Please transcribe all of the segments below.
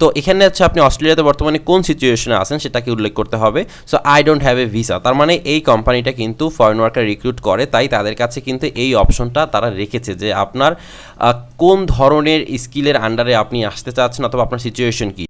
তো এখানে হচ্ছে আপনি অস্ট্রেলিয়াতে বর্তমানে কোন সিচুয়েশনে আছেন সেটাকে উল্লেখ করতে হবে। So I don't have a visa তার মানে এই কোম্পানিটা কিন্তু ফরেন ওয়ার্কার রিক্রুট করে, তাই তাদের কাছে কিন্তু এই অপশনটা তারা রেখেছে যে আপনার কোন ধরনের স্কিলের আন্ডারে আপনি আসতে চাচ্ছেন অথবা আপনার সিচুয়েশন কি?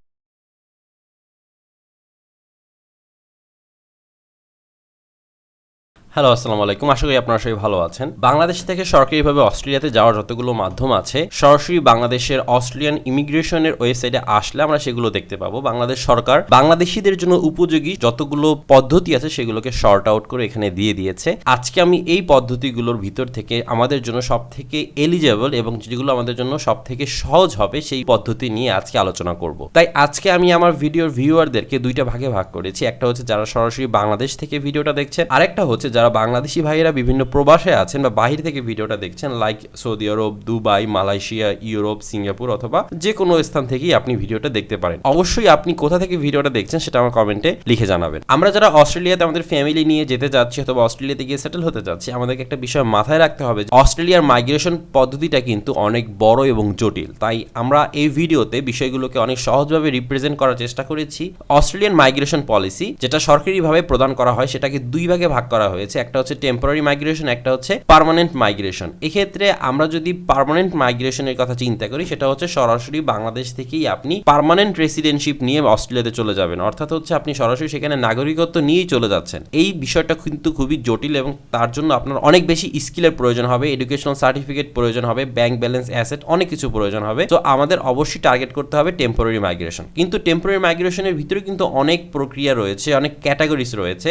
হ্যালো আসসালামু আলাইকুম। আশা করি আপনারা সবাই ভালো আছেন। বাংলাদেশ থেকে সরকারিভাবে অস্ট্রেলিয়াতে যাওয়ার যতগুলো মাধ্যম আছে, সরাসরি বাংলাদেশের অস্ট্রেলিয়ান ইমিগ্রেশনের ওয়েবসাইটে আসলে আমরা সেগুলো দেখতে পাবো। বাংলাদেশ সরকার বাংলাদেশিদের জন্য উপযোগী যতগুলো পদ্ধতি আছে, সেগুলোকে শর্ট আউট করে এখানে দিয়ে দিয়েছে। আজকে আমি এই পদ্ধতিগুলোর ভিতর থেকে আমাদের জন্য সব থেকে এলিজেবল এবং যেগুলো আমাদের জন্য সব থেকে সহজ হবে, সেই পদ্ধতি নিয়ে আজকে আলোচনা করব। তাই আজকে আমি আমার ভিডিওর ভিউয়ারদেরকে দুইটা ভাগে ভাগ করেছি। একটা হচ্ছে যারা সরাসরি বাংলাদেশ থেকে ভিডিওটা দেখছেন আরেকটা হচ্ছে যারা বাংলাদেশি ভাইয়েরা বিভিন্ন প্রবাসে আছেন বা বাহির থেকে ভিডিওটা দেখছেন like Saudi Arab, Dubai, Malaysia, Europe, Singapore অথবা যে কোনো স্থান থেকেই আপনি ভিডিওটা দেখতে পারেন। অবশ্যই আপনি কোথা থেকে ভিডিওটা দেখছেন সেটা আমার কমেন্টে লিখে জানাবেন। আমরা যারা অস্ট্রেলিয়াতে আমাদের ফ্যামিলি নিয়ে যেতে যাচ্ছি অথবা অস্ট্রেলিয়াতে গিয়ে সেটেল হতে যাচ্ছি, আমাদেরকে একটা বিষয় মাথায় রাখতে হবে অস্ট্রেলিয়ার মাইগ্রেশন পদ্ধতিটা কিন্তু অনেক বড় এবং জটিল। তাই আমরা এই ভিডিওতে বিষয়গুলোকে অনেক সহজভাবে রিপ্রেজেন্ট করার চেষ্টা করেছি। অস্ট্রেলিয়ান মাইগ্রেশন পলিসি যেটা সরকারিভাবে প্রদান করা হয়, সেটাকে দুই ভাগে ভাগ করা হয়েছে। একটা হচ্ছে টেম্পোরারি মাইগ্রেশন একটা হচ্ছে পার্মানেন্ট মাইগ্রেশন এক্ষেত্রে আমরা যদি পার্মানেন্ট মাইগ্রেশনের কথা চিন্তা করি, সেটা হচ্ছে সরাসরি বাংলাদেশ থেকেই আপনি পার্মানেন্ট রেসিডেন্টশিপ নিয়ে অস্ট্রেলিয়াতে চলে যাবেন। অর্থাৎ হচ্ছে আপনি সরাসরি সেখানে নাগরিকত্ব নিয়েই চলে যাচ্ছেন। এই বিষয়টা কিন্তু খুবই জটিল এবং তার জন্য আপনার অনেক বেশি স্কিলের প্রয়োজন হবে এডুকেশনাল সার্টিফিকেট প্রয়োজন হবে ব্যাংক ব্যালেন্স অ্যাসেট অনেক কিছু প্রয়োজন হবে। তো আমাদের অবশ্যই টার্গেট করতে হবে টেম্পোরারি মাইগ্রেশন কিন্তু টেম্পোরারি মাইগ্রেশনের ভিতরে কিন্তু অনেক প্রক্রিয়া রয়েছে, অনেক ক্যাটাগরিজ রয়েছে।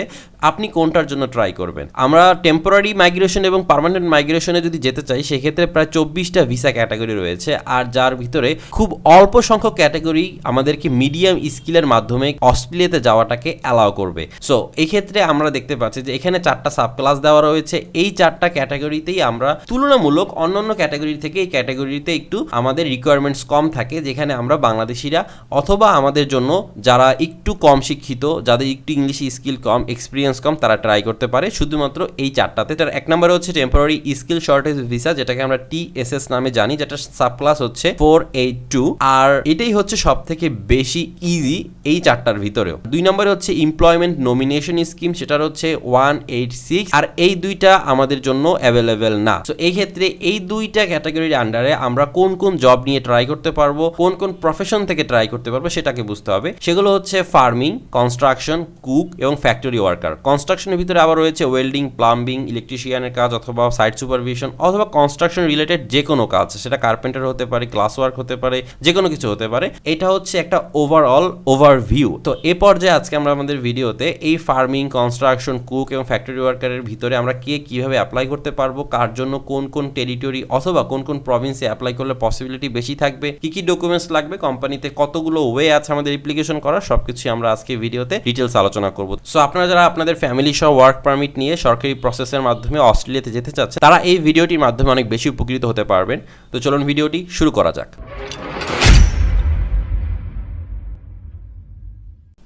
আপনি কোনটার জন্য ট্রাই করবেন? আমরা টেম্পোরারি মাইগ্রেশন এবং পার্মানেন্ট মাইগ্রেশনে যদি যেতে চাই, সেক্ষেত্রে প্রায় চব্বিশটা ভিসা ক্যাটাগরি রয়েছে। আর যার ভিতরে খুব অল্প সংখ্যক ক্যাটাগরি আমাদেরকে মিডিয়াম স্কিলের মাধ্যমে অস্ট্রেলিয়াতে যাওয়াটাকে অ্যালাউ করবে। সো এক্ষেত্রে আমরা দেখতে পাচ্ছি যে এখানে চারটা সাব ক্লাস দেওয়া রয়েছে। এই চারটা ক্যাটাগরিতেই আমরা তুলনামূলক অন্যান্য ক্যাটাগরি থেকে এই ক্যাটাগরিতে একটু আমাদের রিকোয়ারমেন্টস কম থাকে, যেখানে আমরা বাংলাদেশিরা অথবা আমাদের জন্য যারা একটু কম শিক্ষিত, যাদের একটু ইংলিশ স্কিল কম এক্সপিরিয়েন্স কম, তারা ট্রাই করতে পারে। শুধুমাত্র এই চারটাতে। তার এক নম্বরে হচ্ছে টেম্পোরারি স্কিল শর্টেজ ভিসা যেটাকে আমরা টিএসএস নামে জানি, যেটা সাব ক্লাস হচ্ছে ফোর এইট টু আর এটাই হচ্ছে সব থেকে বেশি ইজি এই চারটার ভিতরেও। দুই নম্বরে হচ্ছে এমপ্লয়মেন্ট নমিনেশন স্কিম সেটার হচ্ছে ওয়ান এইট সিক্স আর এই দুইটা আমাদের জন্য অ্যাভেলেবেল না। তো এই ক্ষেত্রে এই দুইটা ক্যাটাগরির আন্ডারে আমরা কোন কোন জব নিয়ে ট্রাই করতে পারব, কোন কোন প্রফেশন থেকে ট্রাই করতে পারব, সেটাকে বুঝতে হবে। সেগুলো হচ্ছে ফার্মিং কনস্ট্রাকশন কুক এবং ফ্যাক্টরি ওয়ার্কার কনস্ট্রাকশনের ভিতরে আবার রয়েছে ওয়েল্ডিং প্লাম্বিং ইলেকট্রিশিয়ানের কাজ অথবা সাইট সুপারভিশন অথবা কনস্ট্রাকশন রিলেটেড যে কোনো কাজ, সেটা কার্পেন্টার হতে পারে ক্লাস ওয়ার্ক হতে পারে যে কোনো কিছু হতে পারে, এটা হচ্ছে একটা ওভারঅল ওভারভিউ তো এ পর্যায়ে আজকে আমরা আমাদের ভিডিওতে এই ফার্মিং কনস্ট্রাকশন কুক এবং ফ্যাক্টরি ওয়ার্কারের ভিতরে আমরা কে কীভাবে অ্যাপ্লাই করতে পারব, কার জন্য কোন কোন টেরিটরি অথবা কোন কোন প্রভিন্সে অ্যাপ্লাই করলে পসিবিলিটি বেশি থাকবে, কি কি ডকুমেন্টস লাগবে কোম্পানিতে কতগুলো ওয়ে আছে আমাদের অ্যাপ্লিকেশন করার সবকিছু আমরা আজকে ভিডিওতে ডিটেলস আলোচনা করব। সো আপনারা যারা আপনাদের ফ্যামিলি সহ ওয়ার্ক পারমিট নিয়ে সরকারি প্রসেসের মাধ্যমে অস্ট্রেলিয়াতে যেতে চাচ্ছে, তারা এই ভিডিওটির মাধ্যমে অনেক বেশি উপকৃত হতে পারবেন। তো চলুন ভিডিওটি শুরু করা যাক।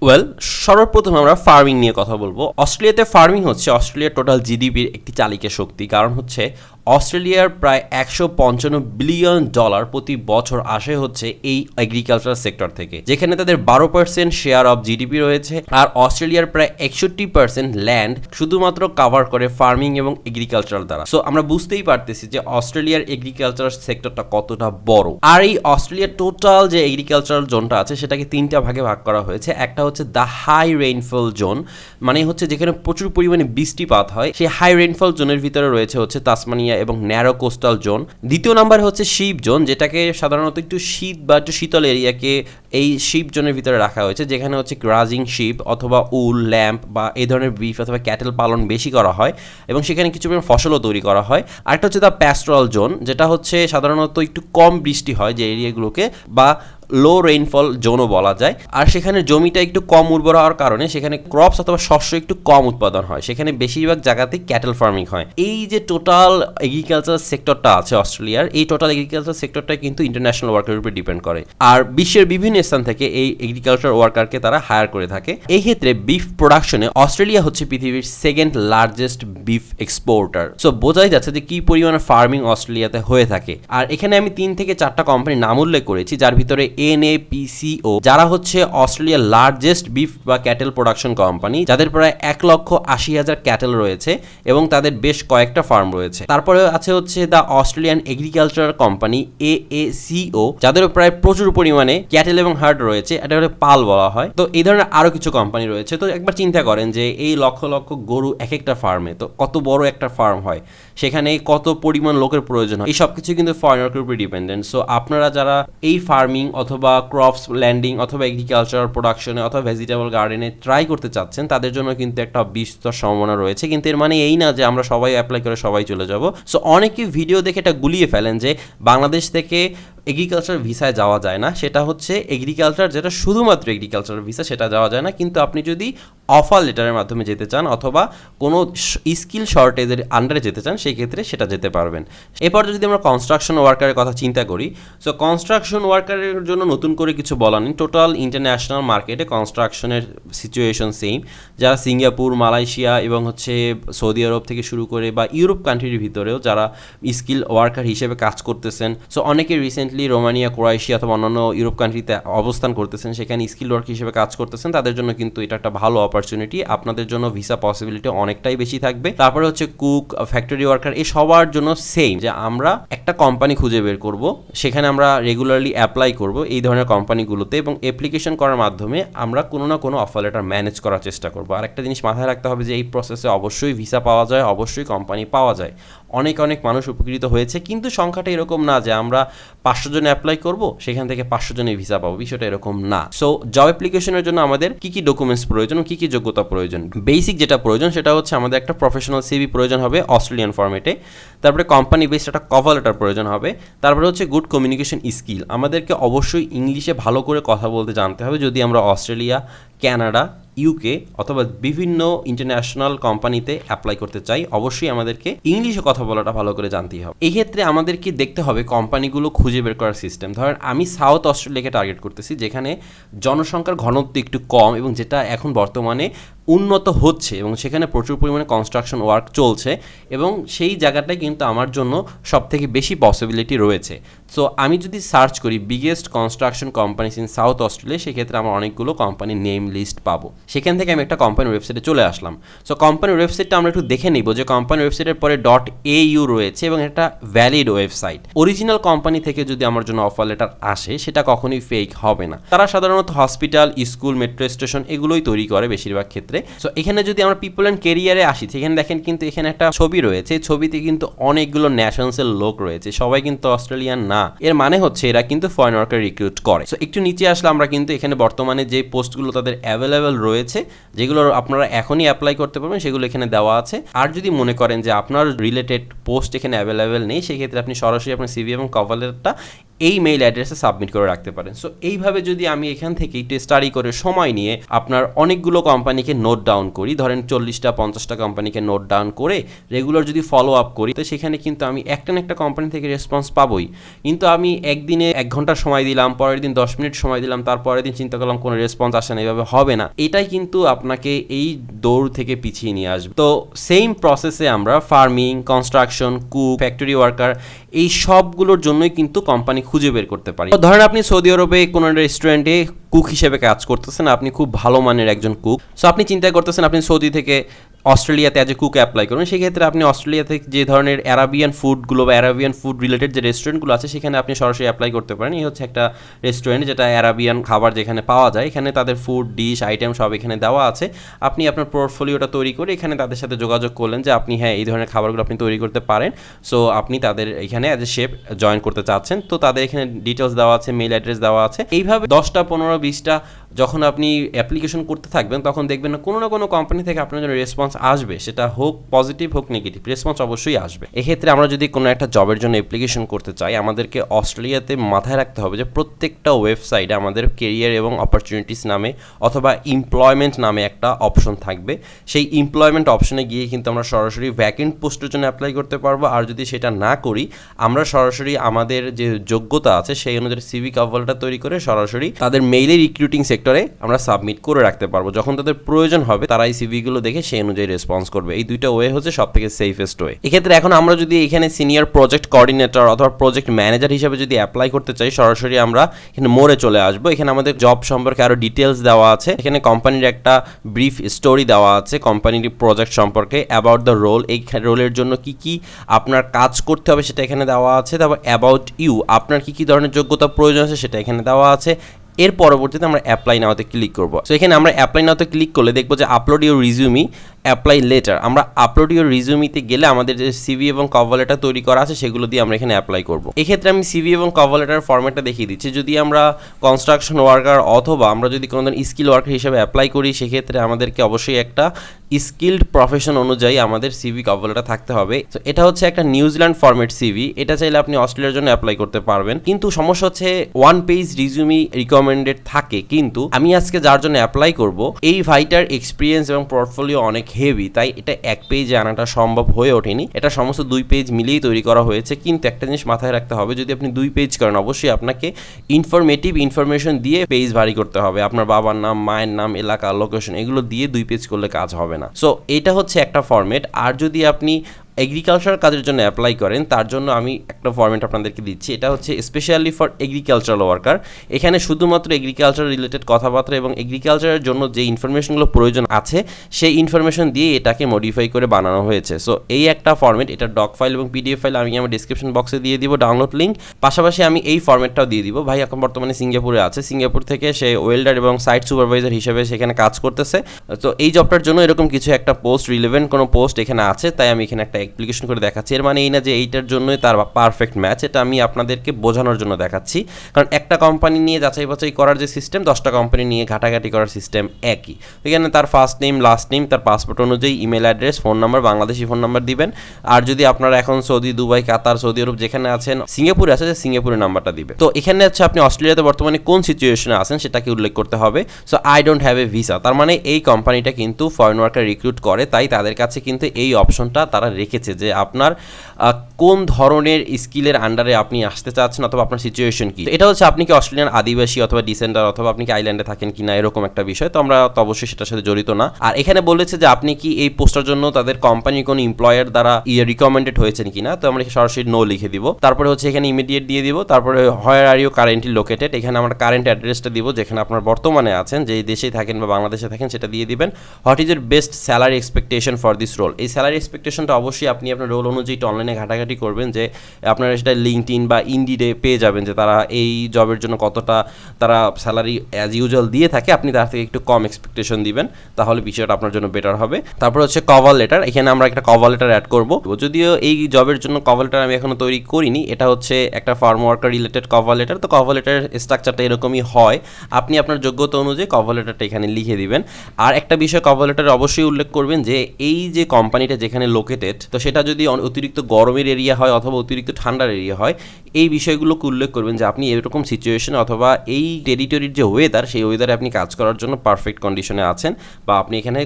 ওয়েল সর্বপ্রথম আমরা ফার্মিং নিয়ে কথা বলব। অস্ট্রেলিয়াতে ফার্মিং হচ্ছে অস্ট্রেলিয়ার টোটাল জিডিপির একটি চালিকা শক্তি। কারণ হচ্ছে অস্ট্রেলিয়ার প্রায় একশো পঞ্চান্ন বিলিয়ন ডলার প্রতি বছর আসে হচ্ছে এই এগ্রিকালচার সেক্টর থেকে, যেখানে তাদের বারো পার্সেন্ট শেয়ার অফ জিডিপি রয়েছে আর অস্ট্রেলিয়ার প্রায় একষট্টি পার্সেন্ট ল্যান্ড শুধুমাত্র কাভার করে ফার্মিং এবং এগ্রিকালচার দ্বারা। সো আমরা বুঝতেই পারতেছি যে অস্ট্রেলিয়ার এগ্রিকালচার সেক্টরটা কতটা বড়। আর এই অস্ট্রেলিয়ার টোটাল যে এগ্রিকালচারাল জোনটা আছে, সেটাকে তিনটা ভাগে ভাগ করা হয়েছে। একটা হচ্ছে দ্য হাই রেইনফল জোন মানে হচ্ছে যেখানে প্রচুর পরিমাণে বৃষ্টিপাত হয়। সেই হাই রেইনফল জোনের ভিতরে রয়েছে হচ্ছে তাসমানিয়া এবং ন্যারো কোস্টাল জোন। দ্বিতীয় নাম্বার হচ্ছে শিপ জোন, যেটাকে সাধারণত একটু শীত বা একটু শীতল এরিয়াকে এই শিপ জোনের ভিতরে রাখা হয়েছে, যেখানে হচ্ছে গ্রাজিং শিপ অথবা উল, ল্যাম্প বা এই ধরনের বিফ অথবা ক্যাটেল পালন বেশি করা হয় এবং সেখানে কিছু পরিমাণ ফসলও তৈরি করা হয়। আরেকটা হচ্ছে দ্য প্যাস্ট্রাল জোন, যেটা হচ্ছে সাধারণত একটু কম বৃষ্টি হয় যে এরিয়াগুলোকে বা লো রেইনফল জোনও বলা যায়। আর সেখানে জমিটা একটু কম উর্বর হওয়ার কারণে সেখানে ক্রপস অথবা শস্য একটু কম উৎপাদন হয়। সেখানে বেশিরভাগ জায়গাতে ক্যাটেল ফার্মিং হয়। এই যে টোটাল এগ্রিকালচার সেক্টরটা আছে অস্ট্রেলিয়ার, এই টোটাল এগ্রিকালচার সেক্টরটা কিন্তু ইন্টারন্যাশনাল ওয়ার্কারের উপর ডিপেন্ড করে। আর বিশ্বের বিভিন্ন স্থান থেকে এই এগ্রিকালচার ওয়ার্কারকে তারা হায়ার করে থাকে। এই ক্ষেত্রে বিফ প্রোডাকশনে অস্ট্রেলিয়া হচ্ছে পৃথিবীর second largest beef exporter so বোঝাই যাচ্ছে যে কি পরিমাণে ফার্মিং অস্ট্রেলিয়াতে হয়ে থাকে। আর এখানে আমি তিন থেকে চারটা কোম্পানির নাম উল্লেখ করেছি, যার ভিতরে এনএপিসিও যারা হচ্ছে অস্ট্রেলিয়ার লার্জেস্ট বিফ বা ক্যাটেল প্রোডাকশন কোম্পানি যাদের প্রায় এক লক্ষ আশি হাজার ক্যাটেল রয়েছে এবং তাদের বেশ কয়েকটা ফার্ম রয়েছে। তারপরে আছে হচ্ছে the Australian agriculture company AACO যাদেরও প্রায় প্রচুর পরিমাণে ক্যাটেল এবং হার্ড রয়েছে। এটা পাল বলা হয়। তো এই ধরনের আরও কিছু কোম্পানি রয়েছে। তো একবার চিন্তা করেন যে এই লক্ষ লক্ষ গরু এক একটা ফার্মে তো কত বড় একটা ফার্ম হয়? সেখানে কত পরিমাণ লোকের প্রয়োজন হয়? এই সব কিছু কিন্তু ফরেনার উপরে ডিপেন্ডেন্ট সো আপনারা যারা এই ফার্মিং অথবা ক্রপস ল্যান্ডিং অথবা এগ্রিকালচার প্রোডাকশনে অথবা ভেজিটেবল গার্ডেনে ট্রাই করতে চাচ্ছেন, তাদের জন্য কিন্তু একটা বিস্তর সম্ভাবনা রয়েছে। কিন্তু এর মানে এই না যে আমরা সবাই অ্যাপ্লাই করে সবাই চলে যাব। সো অনেকে ভিডিও দেখে এটা গুলিয়ে ফেলেন যে বাংলাদেশ থেকে এগ্রিকালচার ভিসায় যাওয়া যায় না। সেটা হচ্ছে এগ্রিকালচার যেটা শুধুমাত্র এগ্রিকালচার ভিসা সেটা যাওয়া যায় না। কিন্তু আপনি যদি অফার লেটারের মাধ্যমে যেতে চান অথবা কোনো স্কিল শর্টেজের আন্ডারে যেতে চান, সেই ক্ষেত্রে সেটা যেতে পারবেন। এরপর যদি আমরা কনস্ট্রাকশন ওয়ার্কারের কথা চিন্তা করি সো কনস্ট্রাকশন ওয়ার্কারের জন্য নতুন করে কিছু বলা নেই। টোটাল ইন্টারন্যাশনাল মার্কেটে কনস্ট্রাকশনের সিচুয়েশন সেম যারা সিঙ্গাপুর, মালয়েশিয়া এবং হচ্ছে সৌদি আরব থেকে শুরু করে বা ইউরোপ কান্ট্রির ভিতরেও যারা স্কিল ওয়ার্কার হিসেবে কাজ করতেছেন সো অনেকে রিসেন্টলি রোমানিয়া, ক্রোয়েশিয়া অথবা অন্যান্য ইউরোপ কান্ট্রিতে অবস্থান করতেছেন, সেখানে স্কিল ওয়ার্ক হিসেবে কাজ করতেছেন, তাদের জন্য কিন্তু এটা একটা ভালো অপরচুনিটি আপনাদের জন্য ভিসা পসিবিলিটি অনেকটাই বেশি থাকবে। তারপরে হচ্ছে কুক ফ্যাক্টরি ওয়ার্কার এই সবার জন্য সেম যে আমরা একটা কোম্পানি খুঁজে বের করব, সেখানে আমরা রেগুলারলি অ্যাপ্লাই করব এই ধরনের কোম্পানিগুলোতে এবং অ্যাপ্লিকেশন করার মাধ্যমে আমরা কোনো না কোনো অফার লেটার ম্যানেজ করার চেষ্টা করব। আর একটা জিনিস মাথায় রাখতে হবে যে এই প্রসেসে অবশ্যই ভিসা পাওয়া যায়, অবশ্যই কোম্পানি পাওয়া যায়। অনেক অনেক মানুষ উপকৃত হয়েছে। কিন্তু সংখ্যাটা এরকম না যে আমরা পাঁচশো জন অ্যাপ্লাই করব, সেখান থেকে পাঁচশো জনের ভিসা পাবো, বিষয়টা এরকম না। সো জব অ্যাপ্লিকেশনের জন্য আমাদের কি কি ডকুমেন্টস প্রয়োজন, কি কি যোগ্যতা প্রয়োজন? বেসিক যেটা প্রয়োজন, সেটা হচ্ছে আমাদের একটা প্রফেশনাল সিভি প্রয়োজন হবে অস্ট্রেলিয়ান ফর্মেটে তারপরে কোম্পানি বেসড একটা কভার লেটার প্রয়োজন হবে। তারপরে হচ্ছে গুড কমিউনিকেশন স্কিল আমাদেরকে অবশ্যই ইংলিশে ভালো করে কথা বলতে জানতে হবে। যদি আমরা অস্ট্রেলিয়া ক্যানাডা ইউকে অথবা বিভিন্ন ইন্টারন্যাশনাল কোম্পানিতে অ্যাপ্লাই করতে চাই, অবশ্যই আমাদেরকে ইংলিশে কথা বলাটা ভালো করে জানতেই হবে। এই ক্ষেত্রে আমাদেরকে দেখতে হবে কোম্পানিগুলো খুঁজে বের করার সিস্টেম ধরেন, আমি সাউথ অস্ট্রেলিয়াকে টার্গেট করতেছি, যেখানে জনসংখ্যার ঘনত্ব একটু কম এবং যেটা এখন বর্তমানে উন্নত হচ্ছে এবং সেখানে প্রচুর পরিমাণে কনস্ট্রাকশন ওয়ার্ক চলছে এবং সেই জায়গাটায় কিন্তু আমার জন্য সব থেকে বেশি পসিবিলিটি রয়েছে। সো আমি যদি সার্চ করি biggest construction companies in South Australia সেক্ষেত্রে আমার অনেকগুলো কোম্পানির নেম লিস্ট পাবো। সেখান থেকে আমি একটা কোম্পানির ওয়েবসাইটে চলে আসলাম। সো কোম্পানির ওয়েবসাইটটা আমরা একটু দেখে নিব যে কোম্পানির ওয়েবসাইটের পরে ডট এ ইউ রয়েছে এবং একটা ভ্যালিড ওয়েবসাইট অরিজিনাল কোম্পানি থেকে যদি আমার জন্য অফার লেটার আসে, সেটা কখনোই ফেক হবে না। তারা সাধারণত হসপিটাল স্কুল মেট্রো স্টেশন এগুলোই তৈরি করে বেশিরভাগ ক্ষেত্রে। সো এখানে যদি আমরা পিপল অ্যান্ড কেরিয়ারে আসি, সেখানে দেখেন কিন্তু এখানে একটা ছবি রয়েছে। ছবিতে কিন্তু অনেকগুলো ন্যাশনসের লোক রয়েছে। সবাই কিন্তু অস্ট্রেলিয়ান না। এর মানে হচ্ছে এরা কিন্তু ফরেন ওয়ার্কার রিক্রুট করে। সো একটু নিচে আসলে আমরা কিন্তু এখানে বর্তমানে যে পোস্টগুলো তাদের অ্যাভেলেবেল রয়েছে, যেগুলো আপনারা এখনই অ্যাপ্লাই করতে পারবেন, সেগুলো এখানে দেওয়া আছে। আর যদি মনে করেন যে আপনার রিলেটেড পোস্ট এখানে অ্যাভেলেবেল নেই, সেক্ষেত্রে আপনি সরাসরি আপনার সিভি এবং কভার লেটারটা এই মেইল অ্যাড্রেসে সাবমিট করে রাখতে পারেন। সো এইভাবে যদি আমি এখান থেকে একটু স্টাডি করে সময় নিয়ে আপনার অনেকগুলো কোম্পানিকে নোট ডাউন করি, ধরেন চল্লিশটা, পঞ্চাশটা কোম্পানিকে নোট ডাউন করে রেগুলার যদি ফলো আপ করি, তো সেখানে কিন্তু আমি একটা না একটা কোম্পানি থেকে রেসপন্স পাবোই। কিন্তু আমি একদিনে এক ঘণ্টা সময় দিলাম, পরের দিন দশ মিনিট সময় দিলাম তারপরের দিন চিন্তা করলাম কোনো রেসপন্স আসে না এইভাবে হবে না। এটাই কিন্তু আপনাকে এই দৌড় থেকে পিছিয়ে নিয়ে আসবে। তো সেম প্রসেসে আমরা farming construction cook factory worker এই সবগুলোর জন্যই কিন্তু কোম্পানি খুঁজে বের করতে পারি। ধরেন আপনি সৌদি আরবে কোনো রেস্টুরেন্টে কুক হিসেবে কাজ করতেছেন, আপনি খুব ভালো মানের একজন কুক সো আপনি চিন্তা করতেছেন আপনি সৌদি থেকে অস্ট্রেলিয়াতে অ্যাজ এ কুক অ্যাপ্লাই করুন সেক্ষেত্রে আপনি অস্ট্রেলিয়া থেকে যে ধরনের অ্যারাবিয়ান ফুডগুলো বা অ্যারাবিয়ান ফুড রিলেটেড যে রেস্টুরেন্টগুলো আছে, সেখানে আপনি সরাসরি অ্যাপ্লাই করতে পারেন। এই হচ্ছে একটা রেস্টুরেন্ট যেটা অ্যারাবিয়ান খাবার যেখানে পাওয়া যায়। এখানে তাদের ফুড ডিশ আইটেম সব এখানে দেওয়া আছে। আপনি আপনার পোর্টফোলিওটা তৈরি করে এখানে তাদের সাথে যোগাযোগ করলেন যে আপনি হ্যাঁ এই ধরনের খাবারগুলো আপনি তৈরি করতে পারেন। সো আপনি তাদের এখানে অ্যাজ এ শেফ জয়েন করতে চাচ্ছেন। তো তাদের এখানে ডিটেলস দেওয়া আছে মেল অ্যাড্রেস দেওয়া আছে। এইভাবে দশটা, পনেরো, বিশটা যখন আপনি অ্যাপ্লিকেশন করতে থাকবেন, তখন দেখবেন কোনো না কোনো কোম্পানি থেকে আপনার জন্য রেসপন্স আসবে। সেটা হোক পজিটিভ হোক নেগেটিভ রেসপন্স অবশ্যই আসবে। এক্ষেত্রে আমরা যদি কোনো একটা জবের জন্য অ্যাপ্লিকেশন করতে চাই, আমাদেরকে অস্ট্রেলিয়াতে মাথায় রাখতে হবে যে প্রত্যেকটা ওয়েবসাইটে আমাদের কেরিয়ার এবং অপরচুনিটিস নামে অথবা এমপ্লয়মেন্ট নামে একটা অপশন থাকবে। সেই এমপ্লয়মেন্ট অপশনে গিয়ে কিন্তু আমরা সরাসরি ভ্যাকেন্ট পোস্টের জন্য অ্যাপ্লাই করতে পারব। আর যদি সেটা না করি, আমরা সরাসরি আমাদের যে যোগ্যতা আছে, সেই অনুযায়ী সিভি কাভারটা তৈরি করে সরাসরি তাদের মেইলে রিক্রুটিং সেক্টরে আমরা সাবমিট করে রাখতে পারব। যখন তাদের প্রয়োজন হবে, তারা এই সিভিগুলো দেখে সেই অনুযায়ী রেসপন্স করবে। এই দুইটা ওয়ে হচ্ছে সব থেকে সেফেস্ট ওয়ে এক্ষেত্রে এখন আমরা যদি এখানে সিনিয়র প্রজেক্ট কোঅর্ডিনেটর অথবা প্রজেক্ট ম্যানেজার হিসেবে যদি অ্যাপ্লাই করতে চাই, সরাসরি আমরা এখানে মোড়ে চলে আসব। এখানে আমাদের জব সম্পর্কে আরও ডিটেলস দেওয়া আছে। এখানে কোম্পানির একটা ব্রিফ স্টোরি দেওয়া আছে কোম্পানির প্রজেক্ট সম্পর্কে অ্যাবাউট দ্য রোল এই রোলের জন্য কি কি আপনার কাজ করতে হবে সেটা এখানে দেওয়া আছে। তারপর অ্যাবাউট ইউ আপনার কি কি ধরনের যোগ্যতা প্রয়োজন আছে সেটা এখানে দেওয়া আছে। এর পরবর্তীতে আমরা অ্যাপ্লাই নাওতে ক্লিক করব। সো এখানে আমরা অ্যাপ্লাই নাওতে ক্লিক করলে দেখব যে upload your resume apply letter আমরা আপলোড ইউর রিজিউমিতে গেলে আমাদের যে সিভি এবং কভার লেটার তৈরি করা আছে, সেগুলো দিয়ে আমরা এখানে অ্যাপ্লাই করব। এক্ষেত্রে আমি সিভি এবং কভার লেটার ফর্ম্যাটটা দেখিয়ে দিচ্ছি। যদি আমরা কনস্ট্রাকশন ওয়ার্কার অথবা আমরা যদি কোনো স্কিল ওয়ার্কার হিসেবে অ্যাপ্লাই করি, সেক্ষেত্রে আমাদেরকে অবশ্যই একটা স্কিল্ড প্রফেশন অনুযায়ী আমাদের সিভি কভার লেটার থাকতে হবে। তো এটা হচ্ছে একটা নিউজিল্যান্ড ফর্ম্যাট সিভি এটা চাইলে আপনি অস্ট্রেলিয়ার জন্য অ্যাপ্লাই করতে পারবেন। কিন্তু সমস্যা হচ্ছে ওয়ান পেজ রিজিউমি রিকমেন্ডেড থাকে। কিন্তু আমি আজকে যার জন্য অ্যাপ্লাই করব, এই ভাইটার এক্সপিরিয়েন্স এবং পোর্টফোলিও অনেক হেভি, তাই এটা এক পেজে আনাটা সম্ভব হয়ে ওঠেনি। এটা সমস্ত দুই পেজ মিলিয়েই তৈরি করা হয়েছে, কিন্তু একটা জিনিস মাথায় রাখতে হবে, যদি আপনি দুই পেজ করেন, অবশ্যই আপনাকে ইনফরমেটিভ ইনফরমেশন দিয়ে পেজ ভারী করতে হবে। আপনার বাবার নাম, মায়ের নাম, এলাকা লোকেশন এগুলো দিয়ে দুই পেজ করলে কাজ হবে না। সো এটা হচ্ছে একটা ফর্মেট আর যদি আপনি এগ্রিকালচার কাজের জন্য অ্যাপ্লাই করেন, তার জন্য আমি একটা ফর্মেট আপনাদেরকে দিচ্ছি। এটা হচ্ছে স্পেশালি ফর এগ্রিকালচারাল ওয়ার্কার এখানে শুধুমাত্র এগ্রিকালচার রিলেটেড কথাবার্তা এবং এগ্রিকালচারের জন্য যে ইনফরমেশনগুলো প্রয়োজন আছে, সেই ইনফরমেশন দিয়ে এটাকে মডিফাই করে বানানো হয়েছে। সো এই একটা ফর্মেট এটা ডক ফাইল এবং পিডিএফ ফাইল আমি আমার ডিসক্রিপশন বক্সে দিয়ে দিব ডাউনলোড লিঙ্ক পাশাপাশি আমি এই ফর্মেটটাও দিয়ে দিব। ভাই এখন বর্তমানে সিঙ্গাপুরে আছে। সিঙ্গাপুর থেকে সে ওয়েল্ডার এবং সাইট সুপারভাইজার হিসেবে সেখানে কাজ করতেছে। তো এই জবটার জন্য এরকম কিছু একটা পোস্ট রিলেভেন্ট কোনো পোস্ট এখানে আছে, তাই আমি এখানে একটা অ্যাপ্লিকেশন করে দেখাচ্ছি। এর মানে এই না যে এইটার জন্যই তার পারফেক্ট ম্যাচ এটা আমি আপনাদেরকে বোঝানোর জন্য দেখাচ্ছি। কারণ একটা কোম্পানি নিয়ে যাচাই বাছাই করার যে সিস্টেম দশটা কোম্পানি নিয়ে ঘাটাঘাটি করার সিস্টেম একই। এখানে তার ফার্স্ট নেম লাস্ট নেম তার পাসপোর্ট অনুযায়ী email address phone number Bangladeshi phone number দিবেন। আর যদি আপনারা এখন Saudi, Dubai, Qatar, Saudi Arab যেখানে আছেন, সিঙ্গাপুরে আছে সিঙ্গাপুরের নাম্বারটা দিবে তো এখানে হচ্ছে আপনি অস্ট্রেলিয়াতে বর্তমানে কোন সিচুয়েশনে আছেন সেটাকে উল্লেখ করতে হবে। So I don't have a visa তার মানে এই কোম্পানিটা কিন্তু ফরেন ওয়ার্কার রিক্রুট করে, তাই তাদের কাছে কিন্তু এই অপশনটা তারা রেখেছে যে আপনার কোন ধরনের স্কিলের আন্ডারে আপনি আসতে চাচ্ছেন অথবা আপনার সিচুয়েশন কি? এটা হচ্ছে আপনি কি অস্ট্রেলিয়ান আদিবাসী অথবা ডিসেন্ডার অথবা আপনি কি আইল্যান্ডে থাকেন কিনা, এরকম একটা বিষয়। তো আমরা তো অবশ্যই সেটার সাথে জড়িত না। আর এখানে বলেছে যে আপনি কি এই পোস্টার জন্য তাদের কোম্পানির কোনো এমপ্লয়ার দ্বারা ইয়ে রিকমেন্ডেড হয়েছেন কিনা? তো আমরা সরাসরি নো লিখে দিব। তারপরে হচ্ছে এখানে ইমিডিয়েট দিয়ে দিব। তারপরে where are you currently located এখানে আমরা কারেন্ট অ্যাড্রেসটা দিব, যেখানে আপনার বর্তমানে আছেন, যে দেশেই থাকেন বা বাংলাদেশে থাকেন, সেটা দিয়ে দিবেন। What is your best salary expectation for this role এই স্যালারি এক্সপেকটেশনটা অবশ্যই আপনি আপনার রোল অনুযায়ী অনলাইনে ঘাটাঘাটি করবেন যে আপনারা সেটা লিঙ্কড ইন বা ইন্ডিডে পেয়ে যাবেন যে তারা এই জবের জন্য কতটা তারা স্যালারি অ্যাজ ইউজুয়াল দিয়ে থাকে, আপনি তার থেকে একটু কম এক্সপেকটেশন দিবেন, তাহলে বিষয়টা আপনার জন্য বেটার হবে। তারপর হচ্ছে কভার লেটার এখানে আমরা একটা কভার লেটার অ্যাড করব। যদিও এই জবের জন্য কভার লেটার আমি এখনও তৈরি করিনি, এটা হচ্ছে একটা farm worker related cover letter তো কভার লেটার স্ট্রাকচারটা এরকমই হয়। আপনি আপনার যোগ্যতা অনুযায়ী কভার লেটারটা এখানে লিখে দিবেন। আর একটা বিষয় কভার লেটারে অবশ্যই উল্লেখ করবেন যে এই যে কোম্পানিটা যেখানে লোকেটেড তো সেটা যদি অতিরিক্ত গরমের এরিয়া হয় অথবা অতিরিক্ত ঠান্ডার এরিয়া হয়, এই বিষয়গুলোকে উল্লেখ করবেন যে আপনি এরকম সিচুয়েশন অথবা এই টেরিটরির যে ওয়েদার সেই ওয়েদারে আপনি কাজ করার জন্য পারফেক্ট কন্ডিশনে আছেন বা আপনি এখানে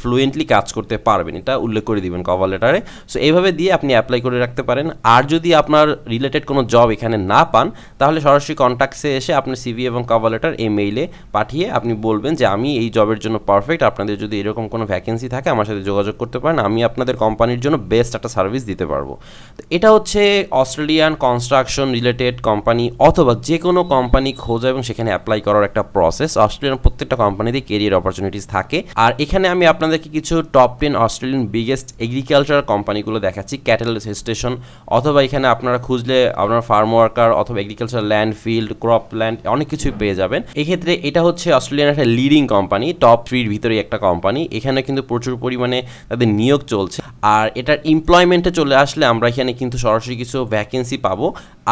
ফ্লুয়েন্টলি কাজ করতে পারবেন, এটা উল্লেখ করে দিবেন কভার লেটারে সো এইভাবে দিয়ে আপনি অ্যাপ্লাই করে রাখতে পারেন। আর যদি আপনার রিলেটেড কোনো জব এখানে না পান, তাহলে সরাসরি কন্ট্যাক্টসে এসে আপনি সিভি এবং কভার লেটার এই মেইলে পাঠিয়ে আপনি বলবেন যে, আমি এই জবের জন্য পারফেক্ট আপনাদের যদি এরকম কোনো ভ্যাকেন্সি থাকে, আমার সাথে যোগাযোগ করতে পারেন, আমি আপনাদের কোম্পানির জন্য বেস্ট একটা সার্ভিস দিতে পারব। তো এটা হচ্ছে অস্ট্রেলিয়ান কনস্ট্রাকশন রিলেটেড কোম্পানি অথবা যে কোনো কোম্পানি খোঁজা এবং সেখানে অ্যাপ্লাই করার একটা প্রসেস অস্ট্রেলিয়ান প্রত্যেকটা কোম্পানিতে কেরিয়ার অপরচুনিটিস থাকে। আর এখানে আমি আপনাদেরকে কিছু top ten Australian biggest agriculture কোম্পানিগুলো দেখাচ্ছি ক্যাটেল স্টেশন অথবা এখানে আপনারা খুঁজলে আপনার ফার্ম ওয়ার্কার অথবা agriculture land field crop land অনেক কিছুই পেয়ে যাবেন। এক্ষেত্রে এটা হচ্ছে অস্ট্রেলিয়ান একটা লিডিং কোম্পানি টপ থ্রির ভিতরে একটা কোম্পানি এখানে কিন্তু প্রচুর পরিমাণে তাদের নিয়োগ চলছে। আর এটার এমপ্লয়মেন্টে চলে আসলে আমরা এখানে কিন্তু সরাসরি কিছু ভ্যাকেন্সি পাবো।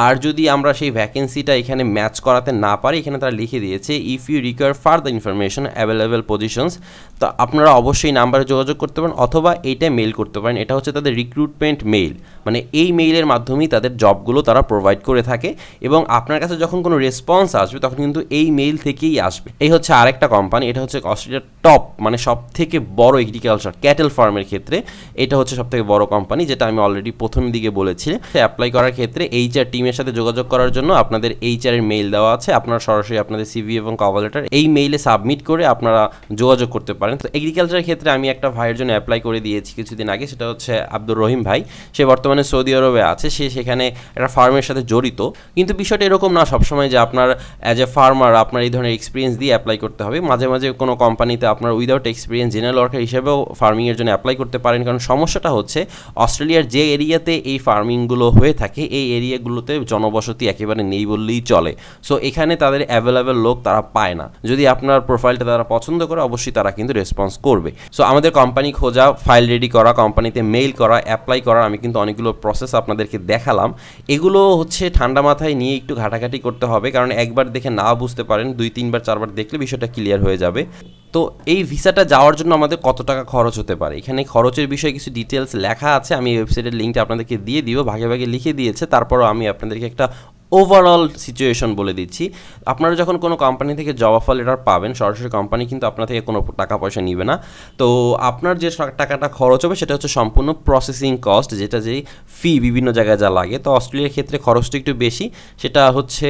আর যদি আমরা সেই ভ্যাকেন্সিটা এখানে ম্যাচ করাতে না পারি, এখানে তারা লিখে দিয়েছে if you require further information available positions তো আপনারা অবশ্যই নাম্বারে যোগাযোগ করতে পারেন অথবা এইটা মেল করতে পারেন। এটা হচ্ছে তাদের রিক্রুটমেন্ট মেইল মানে এই মেইলের মাধ্যমেই তাদের জবগুলো তারা প্রোভাইড করে থাকে এবং আপনার কাছে যখন কোনো রেসপন্স আসবে, তখন কিন্তু এই মেইল থেকেই আসবে। এই হচ্ছে আরেকটা কোম্পানি এটা হচ্ছে অস্ট্রেলিয়ার টপ মানে সব থেকে বড় এগ্রিকালচার ক্যাটেল ফার্মের ক্ষেত্রে। এটা হচ্ছে সব থেকে বড় কোম্পানি যেটা আমি অলরেডি প্রথম দিকে বলেছি। অ্যাপ্লাই করার ক্ষেত্রে এইচআর টিমের সাথে যোগাযোগ করার জন্য আপনাদের এইচআর এর মেইল দেওয়া আছে। আপনারা সরাসরি আপনাদের সিভি এবং কভার লেটার এই মেইলে সাবমিট করে আপনারা যোগাযোগ করতে পারেন। তো এগ্রিকালচার ভিসাটার ক্ষেত্রে আমি একটা ভাইয়ের জন্য অ্যাপ্লাই করে দিয়েছি কিছুদিন আগে, সেটা হচ্ছে আব্দুর রহিম ভাই। সে বর্তমানে সৌদি আরবে আছে, সে সেখানে একটা ফার্মের সাথে জড়িত। কিন্তু বিষয়টা এরকম না সবসময় যে আপনার অ্যাজ এ ফার্মার আপনার এই ধরনের এক্সপিরিয়েন্স দিয়ে অ্যাপ্লাই করতে হবে। মাঝে মাঝে কোনো কোম্পানিতে আপনার উইদাউট এক্সপিরিয়েন্স জেনারেল ওয়ার্কার হিসেবেও ফার্মিংয়ের জন্য অ্যাপ্লাই করতে পারেন। কারণ সমস্যাটা হচ্ছে অস্ট্রেলিয়ার যে এরিয়াতে এই ফার্মিংগুলো হয়ে থাকে, এই এরিয়াগুলোতে জনবসতি একেবারে নেই বললেই চলে। সো এখানে তাদের অ্যাভেলেবেল লোক তারা পায় না। যদি আপনার প্রোফাইলটা তারা পছন্দ করে, অবশ্যই তারা কিন্তু রেসপন্স করবে। সো আমাদের কোম্পানি খোঁজা ফাইল রেডি করা কোম্পানিতে মেইল করা অ্যাপ্লাই করা আমি কিন্তু অনেকগুলো প্রসেস আপনাদেরকে দেখালাম। এগুলো হচ্ছে ঠান্ডা মাথায় নিয়ে একটু ঘাটাঘাটি করতে হবে, কারণ একবার দেখে না বুঝতে পারেন, দুই, তিনবার, চারবার দেখলে বিষয়টা ক্লিয়ার হয়ে যাবে। তো এই ভিসাটা যাওয়ার জন্য আমাদের কত টাকা খরচ হতে পারে? এখানে খরচের বিষয়ে কিছু ডিটেলস লেখা আছে, আমি ওয়েবসাইটের লিঙ্কটা আপনাদেরকে দিয়ে দিব, ভাগে ভাগে লিখে দিয়েছে, তারপরও আমি আপনাদেরকে একটা ওভারঅল সিচুয়েশন বলে দিচ্ছি। আপনারা যখন কোনো কোম্পানি থেকে জব অফার লেটার পাবেন, সরাসরি কোম্পানি কিন্তু আপনার থেকে কোনো টাকা পয়সা নিবে না। তো আপনার যে টাকাটা খরচ হবে, সেটা হচ্ছে সম্পূর্ণ প্রসেসিং কস্ট যেটা যে ফি বিভিন্ন জায়গায় যা লাগে। তো অস্ট্রেলিয়ার ক্ষেত্রে খরচটা একটু বেশি। সেটা হচ্ছে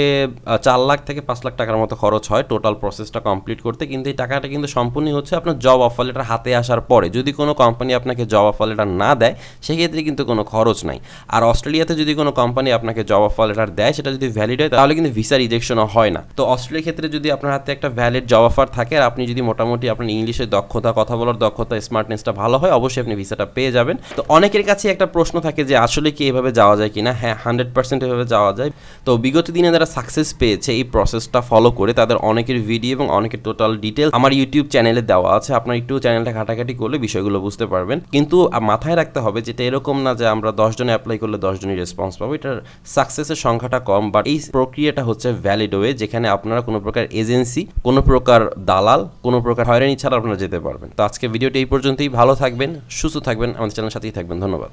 চার লাখ থেকে পাঁচ লাখ টাকার মতো খরচ হয় টোটাল প্রসেসটা কমপ্লিট করতে। কিন্তু এই টাকাটা কিন্তু সম্পূর্ণই হচ্ছে আপনার জব অফার লেটার হাতে আসার পরে। যদি কোনো কোম্পানি আপনাকে জব অফার লেটার না দেয়, সেক্ষেত্রে কিন্তু কোনো খরচ নাই। আর অস্ট্রেলিয়াতে যদি কোনো কোম্পানি আপনাকে জব অফার লেটার দেয়, সেটা যদি ভ্যালিড হয়, তাহলে কিন্তু ভিসা রিজেকশনও হয় না। তো অস্ট্রেলিয়ার ক্ষেত্রে যদি আপনার হাতে একটা ভ্যালিড জব অফার থাকে আর আপনি যদি মোটামুটি আপনার ইংলিশের দক্ষতা, কথা বলার দক্ষতা স্মার্টনেসটা ভালো হয়, অবশ্যই আপনি ভিসাটা পেয়ে যাবেন। তো অনেকের কাছে একটা প্রশ্ন থাকে যে, আসলে কি এভাবে যাওয়া যায় কিনা? হ্যাঁ হান্ড্রেড পার্সেন্ট এভাবে যাওয়া যায়। তো বিগত দিনে যারা সাকসেস পেয়েছে, এই প্রসেসটা ফলো করে তাদের অনেকের ভিডিও এবং অনেকের টোটাল ডিটেল আমার ইউটিউব চ্যানেলে দেওয়া আছে। আপনার একটু চ্যানেলটা ঘাটাঘাটি করলে বিষয়গুলো বুঝতে পারবেন। কিন্তু মাথায় রাখতে হবে যেটা এরকম না যে, আমরা দশ জনে অ্যাপ্লাই করলে দশ জনই রেসপন্স পাবো। এটার সাকসেসের সংখ্যাটা কম বাট এই প্রক্রিয়াটা হচ্ছে ভ্যালিড ওয়ে যেখানে আপনারা কোনো প্রকার এজেন্সি কোনো প্রকার দালাল, কোনো প্রকার হয়রানি ছাড়া আপনারা যেতে পারবেন। তো আজকে ভিডিওটি এই পর্যন্তই। ভালো থাকবেন, সুস্থ থাকবেন, আমাদের চ্যানেল সাথেই থাকবেন। ধন্যবাদ।